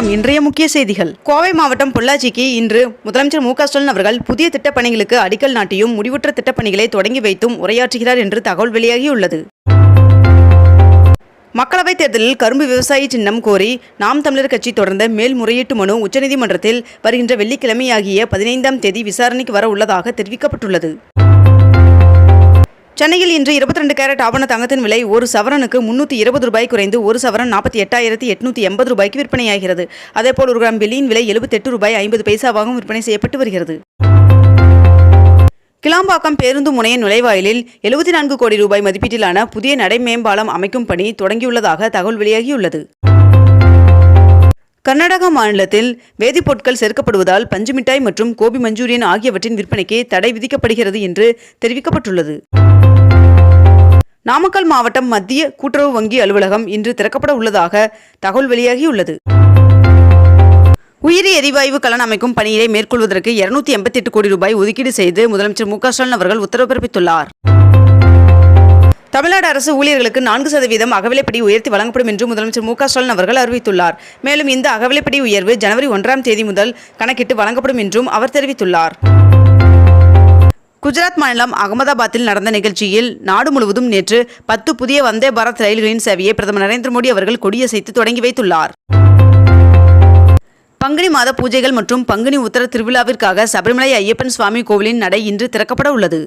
வணக்கம். இன்றைய முக்கிய செய்திகள். கோவை மாவட்டம் பொள்ளாச்சிக்கு இன்று முதலமைச்சர் மு க ஸ்டாலின் அவர்கள் புதிய திட்டப்பணிகளுக்கு அடிக்கல் நாட்டியும் முடிவுற்ற திட்டப்பணிகளை தொடங்கி வைத்தும் உரையாற்றுகிறார் என்று தகவல் வெளியாகியுள்ளது. மக்களவைத் தேர்தலில் கரும்பு விவசாயி சின்னம் கோரி நாம் தமிழர் கட்சி தொடர்ந்த மேல்முறையீட்டு மனு உச்சநீதிமன்றத்தில் வருகின்ற வெள்ளிக்கிழமையாகிய பதினைந்தாம் தேதி விசாரணைக்கு வர உள்ளதாக தெரிவிக்கப்பட்டுள்ளது. சென்னையில் இன்று இருபத்தி ரெண்டு கேரட் ஆவண தங்கத்தின் விலை ஒரு சவரனுக்கு முன்னூற்றி இருபது ரூபாய் குறைந்து ஒரு சவரன் நாற்பத்தி எட்டாயிரத்தி எட்நூற்றி எண்பது ரூபாய்க்கு விற்பனையாகிறது. அதேபோல் ஒரு கிராம் வெள்ளியின் விலை எழுபத்தெட்டு ரூபாய் ஐம்பது பைசாவாகவும் விற்பனை செய்யப்பட்டு வருகிறது. கிளாம்பாக்கம் பேருந்து முனைய நுழைவாயிலில் எழுபத்தி நான்கு கோடி ரூபாய் மதிப்பீட்டிலான புதிய நடைமேம்பாலம் அமைக்கும் பணி தொடங்கியுள்ளதாக தகவல் வெளியாகியுள்ளது. கர்நாடக மாநிலத்தில் வேதிப்பொருட்கள் சேர்க்கப்படுவதால் பஞ்சு மிட்டாய் மற்றும் கோபி மஞ்சூரியன் ஆகியவற்றின் விற்பனைக்கு தடை விதிக்கப்படுகிறது என்று தெரிவிக்கப்பட்டுள்ளது. நாமக்கல் மாவட்டம் மத்திய கூட்டுறவு வங்கி அலுவலகம் இன்று திறக்கப்பட உள்ளதாக தகவல் வெளியாகியுள்ளது. உயிரி எரிவாயு கலன் அமைக்கும் பணியை மேற்கொள்வதற்கு இருநூத்தி எண்பத்தி எட்டு கோடி ரூபாய் ஒதுக்கீடு செய்து முதலமைச்சர் மு ஸ்டாலின் அவர்கள் உத்தரவு பிறப்பித்துள்ளார். தமிழ்நாடு அரசு ஊழியர்களுக்கு நான்கு சதவீதம் அகவிலைப்படி உயர்த்தி வழங்கப்படும் என்று முதலமைச்சர் மு ஸ்டாலின் அவர்கள் அறிவித்துள்ளார். மேலும் இந்த அகவிலைப்படி உயர்வு ஜனவரி ஒன்றாம் தேதி முதல் கணக்கிட்டு வழங்கப்படும் என்றும் அவர் தெரிவித்துள்ளார். குஜராத் மாநிலம் அகமதாபாத்தில் நடந்த நிகழ்ச்சியில் நாடு முழுவதும் நேற்று பத்து புதிய வந்தே பாரத் ரயில்களின் சேவையை பிரதமர் நரேந்திர மோடி அவர்கள் கொடியசைத்து தொடங்கி வைத்துள்ளார். பங்குனி மாத பூஜைகள் மற்றும் பங்குனி உத்தர திருவிழாவிற்காக சபரிமலை ஐயப்பன் சுவாமி கோவிலின் நடை இன்று திறக்கப்பட உள்ளது.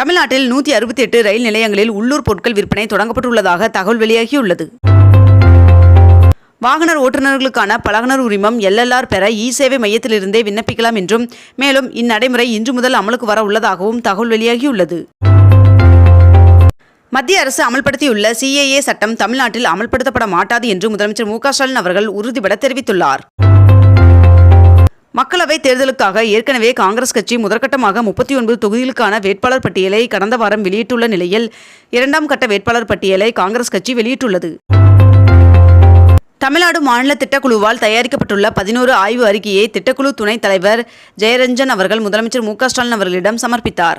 தமிழ்நாட்டில் நூற்றி அறுபத்தி எட்டு ரயில் நிலையங்களில் உள்ளூர் பொருட்கள் விற்பனை தொடங்கப்பட்டுள்ளதாக தகவல் வெளியாகியுள்ளது. வாகனர் ஓட்டுநர்களுக்கான பழகுனர் உரிமம் எல்எல்ஆர் பெற இ சேவை மையத்திலிருந்தே விண்ணப்பிக்கலாம் என்றும் மேலும் இந்நடைமுறை இன்று முதல் அமலுக்கு வர உள்ளதாகவும் தகவல் வெளியாகியுள்ளது. மத்திய அரசு அமல்படுத்தியுள்ள சிஏஏ சட்டம் தமிழ்நாட்டில் அமல்படுத்தப்பட மாட்டாது என்று முதலமைச்சர் மு ஸ்டாலின் அவர்கள் உறுதிபட தெரிவித்துள்ளார். மக்களவைத் தேர்தலுக்காக ஏற்கனவே காங்கிரஸ் கட்சி முதற்கட்டமாக முப்பத்தி ஒன்பது தொகுதிகளுக்கான வேட்பாளர் பட்டியலை கடந்த வாரம் வெளியிட்டுள்ள நிலையில் இரண்டாம் கட்ட வேட்பாளர் பட்டியலை காங்கிரஸ் கட்சி வெளியிட்டுள்ளது. தமிழ்நாடு மாநில திட்டக்குழுவால் தயாரிக்கப்பட்டுள்ள பதினோரு ஆய்வு அறிக்கையை திட்டக்குழு துணைத் தலைவர் ஜெயரஞ்சன் அவர்கள் முதலமைச்சர் மு ஸ்டாலின் அவர்களிடம் சமர்ப்பித்தார்.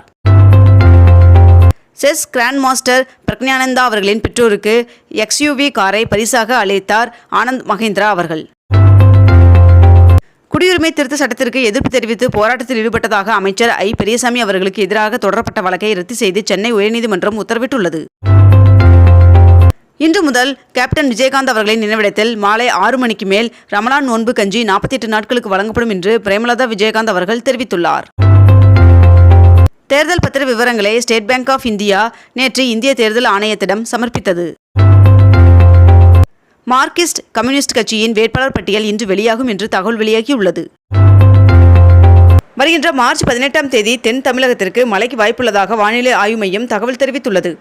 செஸ் கிராண்ட் மாஸ்டர் பிரக்ஞானந்தா அவர்களின் பெற்றோருக்கு எக்ஸ்யூவி காரை பரிசாக அளித்தார் ஆனந்த் மகேந்திரா அவர்கள். குடியுரிமை திருத்த சட்டத்திற்கு எதிர்ப்பு தெரிவித்து போராட்டத்தில் ஈடுபட்டதாக அமைச்சர் ஐ. பெரியசாமி அவர்களுக்கு எதிராக தொடரப்பட்ட வழக்கை ரத்து செய்து சென்னை உயர்நீதிமன்றம் உத்தரவிட்டுள்ளது. இன்று முதல் கேப்டன் விஜயகாந்த் அவர்களின் நினைவிடத்தில் மாலை ஆறு மணிக்கு மேல் ரமலான் நோன்பு கஞ்சி நாற்பத்தி எட்டு நாட்களுக்கு வழங்கப்படும் என்று பிரேமலதா விஜயகாந்த் அவர்கள் தெரிவித்துள்ளார். தேர்தல் பத்திர விவரங்களை ஸ்டேட் பேங்க் ஆஃப் இந்தியா நேற்று இந்திய தேர்தல் ஆணையத்திடம் சமர்ப்பித்தது. மார்க்சிஸ்ட் கம்யூனிஸ்ட் கட்சியின் வேட்பாளர் பட்டியல் இன்று வெளியாகும் என்று தகவல் வெளியாகியுள்ளது. வருகின்ற மார்ச் பதினெட்டாம் தேதி தென் தமிழகத்திற்கு மழைக்கு வாய்ப்புள்ளதாக வானிலை ஆய்வு மையம் தகவல் தெரிவித்துள்ளது.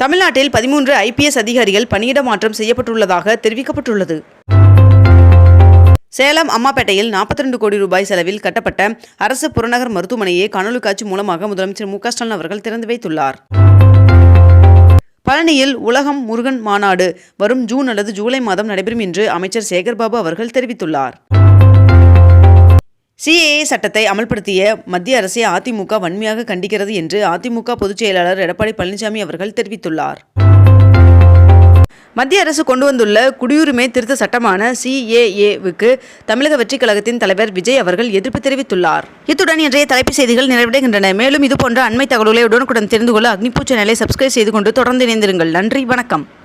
தமிழ்நாட்டில் பதிமூன்று ஐபிஎஸ் அதிகாரிகள் பணியிட மாற்றம் செய்யப்பட்டுள்ளதாக தெரிவிக்கப்பட்டுள்ளது. சேலம் அம்மாப்பேட்டையில் நாற்பத்தி ரெண்டு கோடி ரூபாய் செலவில் கட்டப்பட்ட அரசு புறநகர் மருத்துவமனையை காணொலி காட்சி மூலமாக முதலமைச்சர் மு ஸ்டாலின் அவர்கள் திறந்து வைத்துள்ளார். பழனியில் உலகம் முருகன் மாநாடு வரும் ஜூன் அல்லது ஜூலை மாதம் நடைபெறும் என்று அமைச்சர் சேகர்பாபு அவர்கள் தெரிவித்துள்ளார். சிஏஏ சட்டத்தை அமல்படுத்திய மத்திய அரசை அதிமுக வன்மையாக கண்டிக்கிறது என்று அதிமுக பொதுச் செயலாளர் எடப்பாடி பழனிசாமி அவர்கள் தெரிவித்துள்ளார். மத்திய அரசு கொண்டு வந்துள்ள குடியுரிமை திருத்த சட்டமான சிஏஏவுக்கு தமிழக வெற்றிக் கழகத்தின் தலைவர் விஜய் அவர்கள் எதிர்ப்பு தெரிவித்துள்ளார். இத்துடன் இன்றைய தலைப்புச் செய்திகள் நிறைவடைகின்றன. மேலும் இதுபோன்ற அண்மை தகவல்களை உடனுக்குடன் தெரிந்து கொள்ள அக்னிபூச்ச நிலை சப்ஸ்கிரைப் செய்து கொண்டு தொடர்ந்து இணைந்திருங்கள். நன்றி வணக்கம்.